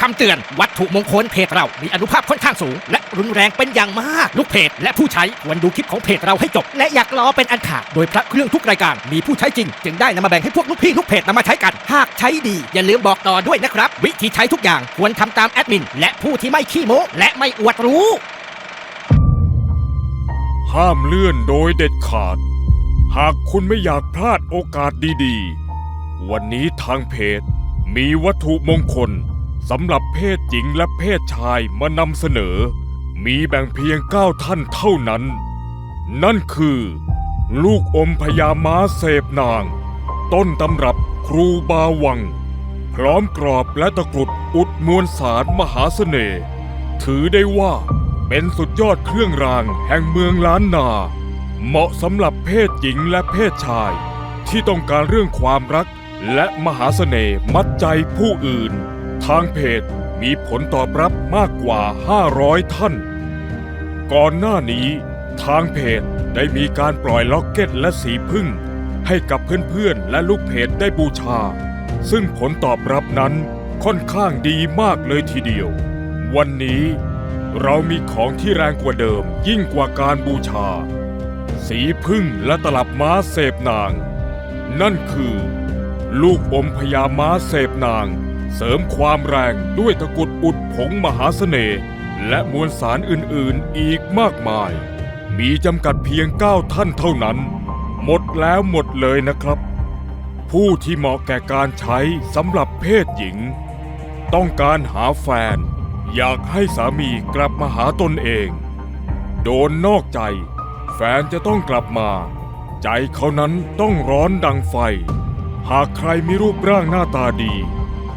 คำเตือนวัตถุมงคลเพจเรา มีอนุภาพค่อนข้างสูง และรุนแรงเป็นอย่างมาก ลูกเพจและผู้ใช้ควรดูคลิปของเพจเราให้จบ และอยากล้อเป็นอันขาดโดยพระเครื่องทุกรายการมีผู้ใช้จริง จึงได้นำมาแบ่งให้พวกลูกพี่ลูกเพจนำมาใช้กัน หากใช้ดี อย่าลืมบอกต่อด้วยนะครับ วิธีใช้ทุกอย่างควรทำตามแอดมิน และผู้ที่ไม่ขี้โม้และไม่อวดรู้ ห้ามเลื่อนโดยเด็ดขาด หากคุณไม่อยากพลาดโอกาสดีๆ วันนี้ทางเพจมีวัตถุมงคล สำหรับเพศหญิงและเพศชายมานำเสนอ มีแบ่งเพียงเก้าท่านเท่านั้น นั่นคือ ลูกอมพญาม้าเสพนาง ต้นตำรับครูบาวัง พร้อมกรอบและตะกรุดอุดมวลสารมหาเสน่ห์ถือได้ว่าเป็นสุดยอดเครื่องรางแห่งเมืองล้านนา เหมาะสำหรับเพศหญิงและเพศชาย ที่ต้องการเรื่องความรักและมหาเสน่ห์มัดใจผู้อื่นางเพจมีผลตอบรับมากกว่า 500 ท่าน ก่อนหน้านี้ ทางเพจได้มีการปล่อยล็อกเก็ตและสีพึ่ง ให้กับเพื่อนๆ และลูกเพจได้บูชา ซึ่งผลตอบรับนั้นค่อนข้างดีมากเลยทีเดียว วันนี้เรามีของที่แรงกว่าเดิมยิ่งกว่าการบูชา สีพึ่งและตลับม้าเสพนาง นั่นคือ ลูกอมพญาม้าเสพนาง เสริมความแรงด้วยตะกุดอุดผงมหาเสน่ห์และมวลสารอื่นๆอีกมากมาย มีจำกัดเพียง 9 ท่านเท่านั้น หมดแล้วหมดเลยนะครับ ผู้ที่เหมาะแก่การใช้สำหรับเพศหญิง ต้องการหาแฟน อยากให้สามีกลับมาหาตนเอง โดนนอกใจ แฟนจะต้องกลับมา ใจเขานั้นต้องร้อนดังไฟ หากใครมีรูปร่างหน้าตาดี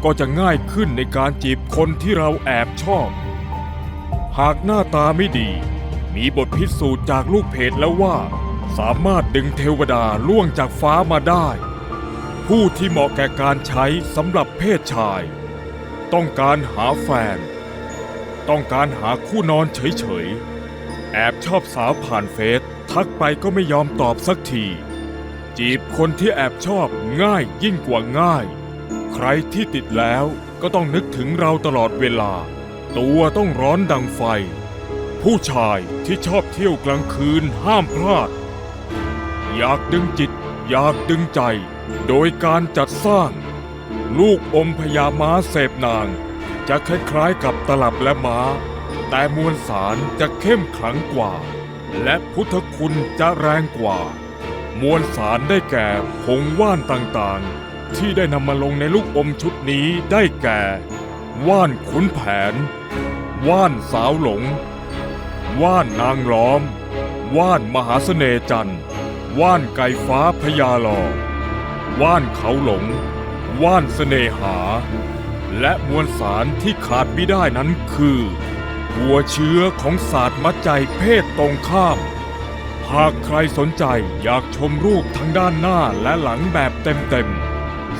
ก็จะง่ายขึ้นในการจีบคนที่เราแอบชอบ หากหน้าตาไม่ดี มีบทพิสูจน์จากลูกเพจแล้วว่า สามารถดึงเทวดาล่วงจากฟ้ามาได้ ผู้ที่เหมาะแก่การใช้สำหรับเพศชาย ต้องการหาแฟน ต้องการหาคู่นอนเฉยๆ แอบชอบสาวผ่านเฟซทักไปก็ไม่ยอมตอบสักที จีบคนที่แอบชอบง่ายยิ่งกว่าง่าย ใครที่ติดแล้วก็ต้องนึกถึงเราตลอดเวลา ตัวต้องร้อนดังไฟ ผู้ชายที่ชอบเที่ยวกลางคืนห้ามพลาด อยากดึงจิต อยากดึงใจ โดยการจัดสร้าง ลูกอมพญาม้าเสพนาง จะคล้ายๆกับตลับและม้า แต่มวลสารจะเข้มขลังกว่า และพุทธคุณจะแรงกว่า มวลสารได้แก่ผงว่านต่างๆ ที่ได้นำมาลงในลูกอมชุดนี้ได้แก่ ว่านขุนแผน ว่านสาวหลง ว่านนางล้อม ว่านมหาเสน่จันทร์ ว่านไก่ฟ้าพญาลอ ว่านเขาหลง ว่านเสน่หา และมวลสารที่ขาดไม่ได้นั้นคือ หัวเชื้อของศาสตร์มัดใจเพศตรงข้ามหากใครสนใจอยากชมรูปทั้งด้านหน้าและหลังแบบเต็มๆ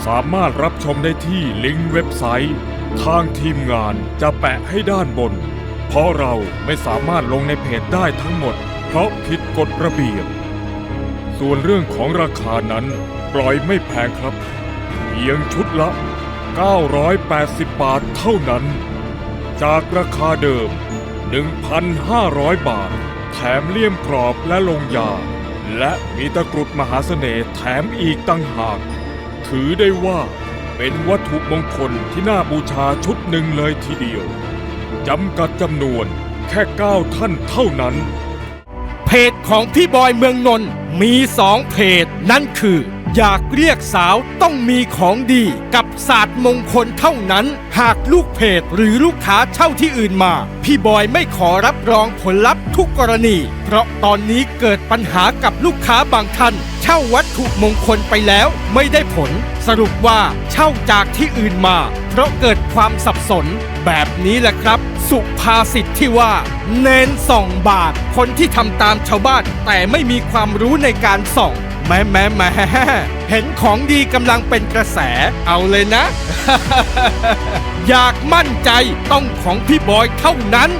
สามารถรับชมได้ที่ลิงก์เว็บไซต์ ทางทีมงานจะแปะให้ด้านบน เพราะเราไม่สามารถลงในเพจได้ทั้งหมด เพราะผิดกฎระเบียบ ส่วนเรื่องของราคานั้นปล่อยไม่แพงครับ เพียงชุดละ 980 บาทเท่านั้น จากราคาเดิม 1,500 บาท แถมเลี่ยมกรอบและลงยา และมีตะกรุดมหาเสน่ห์แถมอีกตั้งหาก ถือได้ว่าเป็นวัตถุมงคลที่น่าบูชาชุดหนึ่งเลยทีเดียว จำกัดจำนวนแค่9ท่านเท่านั้น เพจของพี่บอยเมืองนนท์มีสองเพจ นั่นคือ อยากเรียกสาวต้องมีของดีกับศาสตร์มงคลเท่านั้น หากลูกเพจหรือลูกค้าเช่าที่อื่นมา พี่บอยไม่ขอรับรองผลลัพธ์ทุกกรณี เพราะตอนนี้เกิดปัญหากับลูกค้าบางท่าน เช่าวัตถุมงคลไปแล้วไม่ได้ผล สรุปว่าเช่าจากที่อื่นมา เพราะเกิดความสับสน แบบนี้แหละครับ สุภาษิตที่ว่า เน้นส่องบาท คนที่ทำตามชาวบ้านแต่ไม่มีความรู้ในการส่องแม่แม่แม่เห็นของดีกำลังเป็นกระแส เอาเลยนะ อยากมั่นใจต้องของพี่บอยเท่านั้น